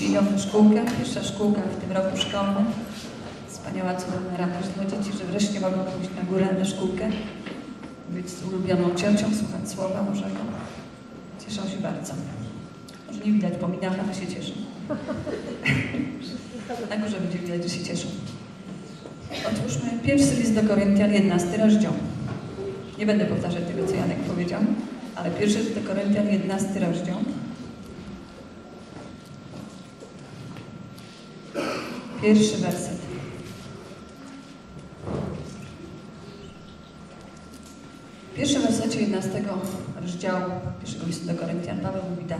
Idą na szkółkę, pierwsza szkółka w tym roku szkolnym. Wspaniała, cudowna radość dla dzieci, że wreszcie mogą pójść na górę na szkółkę, być z ulubioną ciocią, słuchać Słowa Bożego. Cieszą się bardzo. Może nie widać po minach, ale się cieszą. Na górze będzie widać, że się cieszą. Otwórzmy pierwszy list do Koryntian, 11 rozdział. Nie będę powtarzać tego, co Janek powiedział, ale pierwszy list do Koryntian, 11 rozdział. Pierwszy werset. W pierwszym wersecie 11 rozdziału pierwszego listu do Koryntian Paweł mówi tak.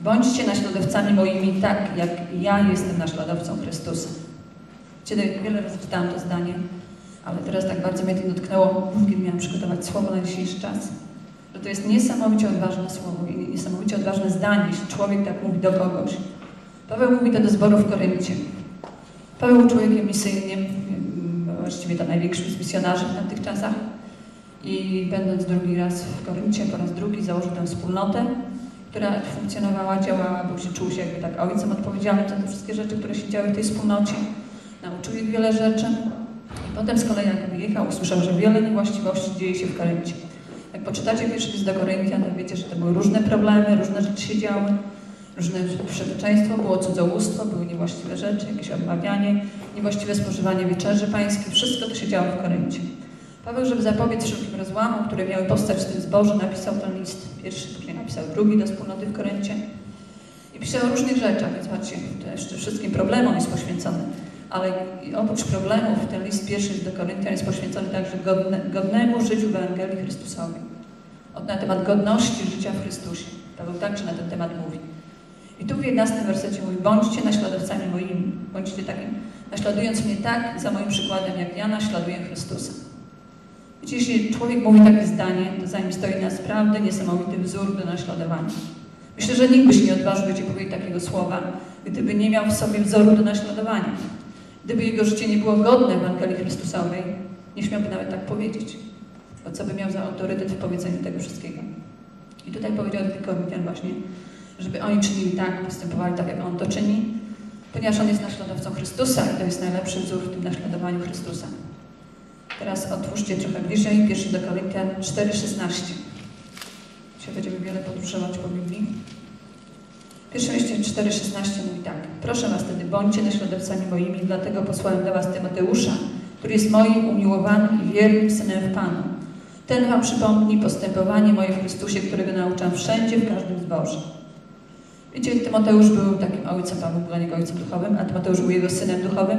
Bądźcie naśladowcami moimi tak, jak ja jestem naśladowcą Chrystusa. Kiedy wiele razy czytałam to zdanie, ale teraz tak bardzo mnie to dotknęło, kiedy miałam przygotować słowo na dzisiejszy czas, że to jest niesamowicie odważne słowo i niesamowicie odważne zdanie, jeśli człowiek tak mówi do kogoś. Paweł mówi to do zboru w Koryncie. Paweł człowiekiem misyjnym, właściwie to największym z misjonarzy w tamtych czasach. I będąc drugi raz w Koryncie, po raz drugi założył tę wspólnotę, która funkcjonowała, działała, był się, czuł się jakby tak ojcem odpowiedzialnym za te wszystkie rzeczy, które się działy w tej wspólnocie. Nauczył ich wiele rzeczy. I potem z kolei jak wyjechał, usłyszał, że wiele niewłaściwości dzieje się w Koryncie. Jak poczytacie pierwszy list do Koryntian, to wiecie, że to były różne problemy, różne rzeczy się działy, różne przebeczeństwo, było cudzołóstwo, były niewłaściwe rzeczy, jakieś odmawianie, niewłaściwe spożywanie wieczerzy pańskiej, wszystko to się działo w Koryncie. Paweł, żeby zapobiec wszelkim rozłamom, które miały powstać w tym zborze, napisał ten list, pierwszy, później napisał drugi do wspólnoty w Koryncie. I pisał o różnych rzeczach, więc macie, jeszcze wszystkim problemom jest poświęcony. Ale oprócz problemów, ten list pierwszy do Koryntian jest poświęcony także godne, godnemu życiu w Ewangelii Chrystusowej. Od, na temat godności życia w Chrystusie. Paweł także na ten temat mówi. I tu w 11 wersecie mówi, bądźcie naśladowcami moimi, bądźcie takim, naśladując mnie tak, za moim przykładem, jak ja naśladuję Chrystusa. Wiecie, jeśli człowiek mówi takie zdanie, to za nim stoi naprawdę niesamowity wzór do naśladowania. Myślę, że nikt by się nie odważył Ci powiedzieć takiego słowa, gdyby nie miał w sobie wzoru do naśladowania. Gdyby jego życie nie było godne Ewangelii Chrystusowej, nie śmiałby nawet tak powiedzieć. Bo co by miał za autorytet w powiedzeniu tego wszystkiego. I tutaj powiedział tych Koryntian właśnie, żeby oni czynili tak, postępowali tak, jak On to czyni, ponieważ On jest naśladowcą Chrystusa i to jest najlepszy wzór w tym naśladowaniu Chrystusa. Teraz otwórzcie trochę bliżej, pierwszy do Koryntian 4,16. Dzisiaj będziemy wiele podróżować po Biblii. Pierwsze mieście 4,16 mówi tak. Proszę Was wtedy, bądźcie naśladowcami moimi, dlatego posłałem do Was Tymoteusza, który jest moim umiłowanym i wiernym synem w Panu. Ten Wam przypomni postępowanie moje w Chrystusie, którego nauczam wszędzie, w każdym zborze. Wiecie, Tymoteusz był takim ojcem, Paweł był dla niego ojcem duchowym, a Tymoteusz był jego synem duchowym.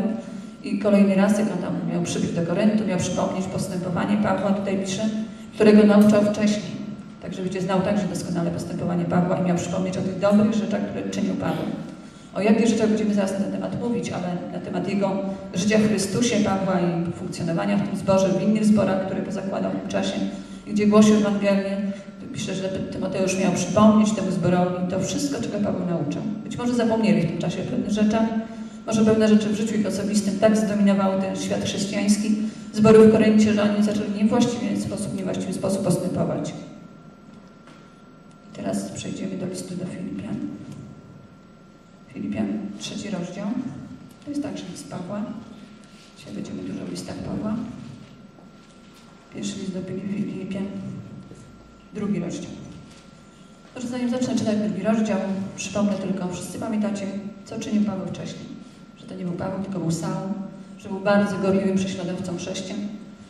I kolejny raz, jak on tam miał przybyć do Koryntu, miał przypomnieć postępowanie Pawła, tutaj pisze, którego nauczał wcześniej. Także wiecie, znał także doskonale postępowanie Pawła i miał przypomnieć o tych dobrych rzeczach, które czynił Paweł. O jakich rzeczach będziemy zaraz na ten temat mówić, ale na temat jego życia w Chrystusie, Pawła i funkcjonowania w tym zborze, w innych zborach, które pozakładał w tym czasie, gdzie głosił Ewangelię, pisze, że Tymoteusz miał przypomnieć temu zborowi to wszystko, czego Paweł nauczał. Być może zapomnieli w tym czasie pewnych rzeczach, może pewne rzeczy w życiu ich osobistym tak zdominowały ten świat chrześcijański, zbory w Koryncie, że oni zaczęli niewłaściwy sposób, niewłaściwy sposób postępować. I teraz przejdziemy do listu do Filipian. Filipian, trzeci rozdział. To jest także list Pawła. Dzisiaj będziemy dużo o listach Pawła. Pierwszy list do Filipian, drugi rozdział. Może zanim zacznę czytać drugi rozdział, przypomnę tylko, wszyscy pamiętacie, co czynił Paweł wcześniej. Że to nie był Paweł, tylko był Saul, że był bardzo gorliwym prześladowcą chrześcijan.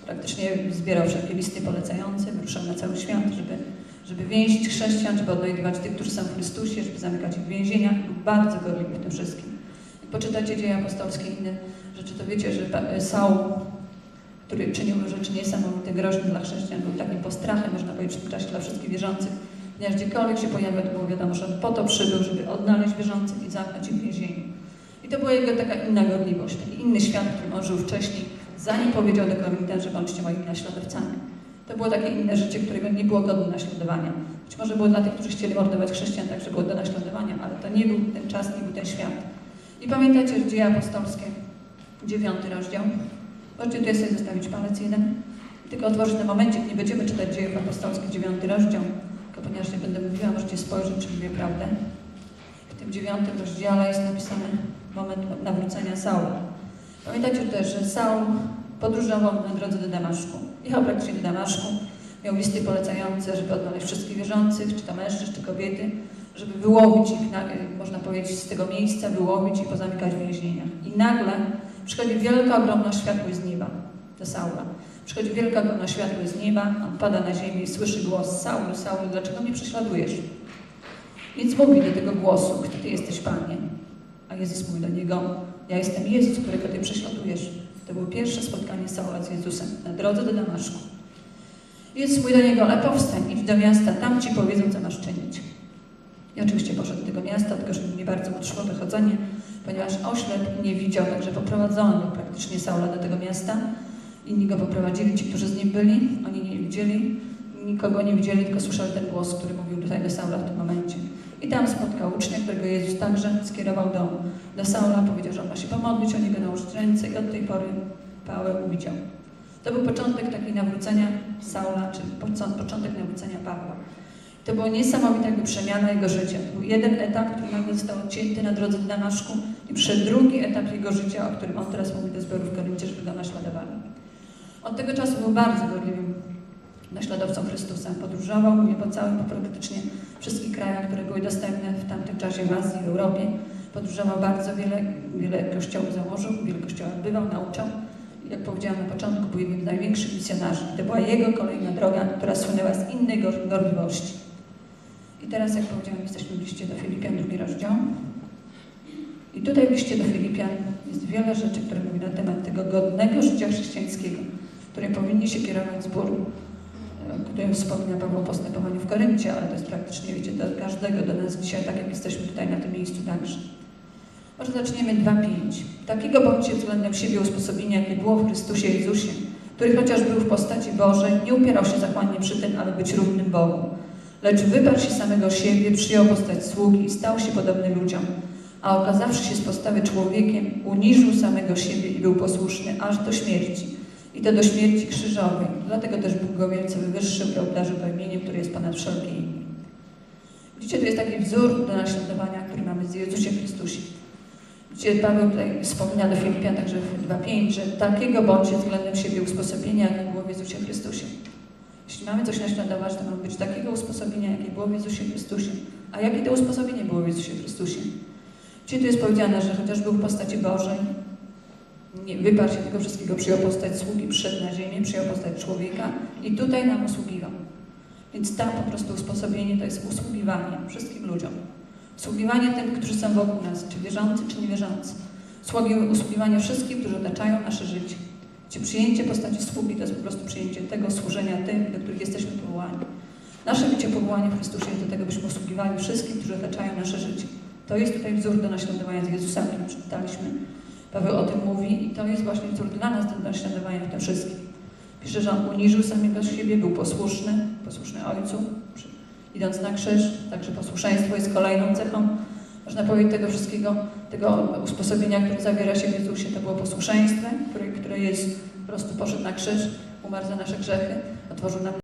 Praktycznie zbierał wszelkie listy polecające, wyruszał na cały świat, żeby, żeby więzić chrześcijan, żeby odnajdywać tych, którzy są w Chrystusie, żeby zamykać ich w więzieniach. Był bardzo gorliwy w tym wszystkim. Jak poczytacie dzieje apostolskie i inne rzeczy, to wiecie, że Saul, który czynił rzeczy niesamowite, groźne dla chrześcijan, był takim postrachem, można powiedzieć, w czasie dla wszystkich wierzących. Ponieważ gdziekolwiek się pojawiał, to było wiadomo, że on po to przybył, żeby odnaleźć wierzących i zamknąć ich w więzieniu. I to była jego taka inna gorliwość, taki inny świat, w którym on żył wcześniej, zanim powiedział do Koryntian, że bądźcie moimi naśladowcami. To było takie inne życie, którego nie było godne naśladowania. Być może było dla tych, którzy chcieli mordować chrześcijan, także było do naśladowania, ale to nie był ten czas, nie był ten świat. I pamiętajcie, że dzieje apostolskie, dziewiąty rozdział. Tutaj sobie zostawić palec jeden. Tylko otworzyć na momencie, nie będziemy czytać dziejów apostolskich, dziewiąty rozdział, tylko ponieważ nie będę mówiła, możecie spojrzeć, czy mówię prawdę. W tym tym dziewiątym rozdziale jest napisany moment nawrócenia Saula. Pamiętacie też, że Saul podróżował na drodze do Damaszku. Jechał praktycznie do Damaszku, miał listy polecające, żeby odnaleźć wszystkich wierzących, czy to mężczyzn, czy kobiety, żeby wyłowić ich, na, można powiedzieć, z tego miejsca, wyłowić i pozamykać w więzieniach. I nagle przychodzi wielka, ogromna światłość z nieba do Saula. Przychodzi wielka, ogromna światłość z nieba, on pada na ziemię i słyszy głos Saulu, Saulu, dlaczego mnie prześladujesz? Więc mówi do tego głosu, kto ty jesteś, Panie? A Jezus mówi do niego, ja jestem Jezus, którego ty prześladujesz. To było pierwsze spotkanie Saula z Jezusem na drodze do Damaszku. Jezus mówi do niego, ale powstań, idź do miasta, tam ci powiedzą, co masz czynić. I oczywiście poszedł do tego miasta, tylko że nie bardzo mu trwało wychodzenie, ponieważ oślep nie widział, także poprowadzono praktycznie Saula do tego miasta. Inni go poprowadzili, ci, którzy z nim byli, oni nie widzieli, nikogo nie widzieli, tylko słyszeli ten głos, który mówił tutaj do Saula w tym momencie. I tam spotkał ucznia, którego Jezus także skierował do, do Saula, powiedział, że on ma się pomodlić o niego, nałożyć ręce i od tej pory Paweł widział. To był początek takiej nawrócenia Saula, czy początek nawrócenia Pawła. To była niesamowita przemiana jego życia. Był jeden etap, który został odcięty na drodze do Damaszku i przed drugi etap jego życia, o którym on teraz mówi do zborów w Koryncie, żeby go naśladowali. Od tego czasu był bardzo gorliwym naśladowcą Chrystusa. Podróżował mówię, po całym, praktycznie wszystkich krajach, które były dostępne w tamtym czasie w Azji, w Europie. Podróżował bardzo wiele, wiele kościołów założył, wiele kościołów bywał, nauczał. Jak powiedziałam na początku, był jednym z największych misjonarzy. To była jego kolejna droga, która słynęła z innej gor- gorliwości. I teraz, jak powiedziałam, jesteśmy w liście do Filipian, drugi rozdział. I tutaj w liście do Filipian jest wiele rzeczy, które mówi na temat tego godnego życia chrześcijańskiego, którym powinni się kierować zbór, e, którym wspomina Paweł o postępowaniu w Koryncie, ale to jest praktycznie, wiecie, do każdego, do nas dzisiaj, tak jak jesteśmy tutaj na tym miejscu także. Może zaczniemy 2.5. Takiego bądźcie względem siebie usposobienia, jakie było w Chrystusie Jezusie, który chociaż był w postaci Bożej, nie upierał się zachłannie przy tym, aby być równym Bogu. Lecz wyparł się samego siebie, przyjął postać sługi i stał się podobny ludziom. A okazawszy się z postawy człowiekiem, uniżył samego siebie i był posłuszny aż do śmierci. I to do śmierci krzyżowej. Dlatego też Bóg go wielce wywyższył i obdarzył to imieniem, które jest ponad wszelkie imię. Widzicie, to jest taki wzór do naśladowania, który mamy z Jezusie Chrystusie. Gdzie Paweł tutaj wspomina do Filipian także w 2.5, że takiego bądźcie względem siebie usposobienia, jakie było w Jezusie Chrystusie. Jeśli mamy coś naśladować, to ma być takiego usposobienia, jakie było w Jezusie Chrystusie. A jakie to usposobienie było w Jezusie Chrystusie? Gdzie tu jest powiedziane, że chociaż był w postaci Bożej, nie wyparł się tego wszystkiego, przyjął postać sługi, przyszedł na ziemię, przyjął postać człowieka i tutaj nam usługiwał. Więc tam po prostu usposobienie to jest usługiwanie wszystkim ludziom. Usługiwanie tym, którzy są wokół nas, czy wierzący, czy niewierzący. Sługi- Usługiwanie wszystkim, którzy otaczają nasze życie. Gdzie przyjęcie postaci sługi to jest po prostu przyjęcie tego służenia tym, do których jesteśmy powołani. Nasze bycie powołanie w Chrystusie jest do tego, byśmy usługiwali wszystkim, którzy otaczają nasze życie. To jest tutaj wzór do naśladowania z Jezusem, który przeczytaliśmy. Paweł o tym mówi i to jest właśnie wzór dla nas do naśladowania w tym wszystkim. Pisze, że on uniżył samego siebie, był posłuszny, posłuszny Ojcu, idąc na krzyż. Także posłuszeństwo jest kolejną cechą, można powiedzieć, tego wszystkiego, tego usposobienia, które zawiera się w Jezusie. To było posłuszeństwo, które, które jest, po prostu poszedł na krzyż, umarł za nasze grzechy, otworzył nam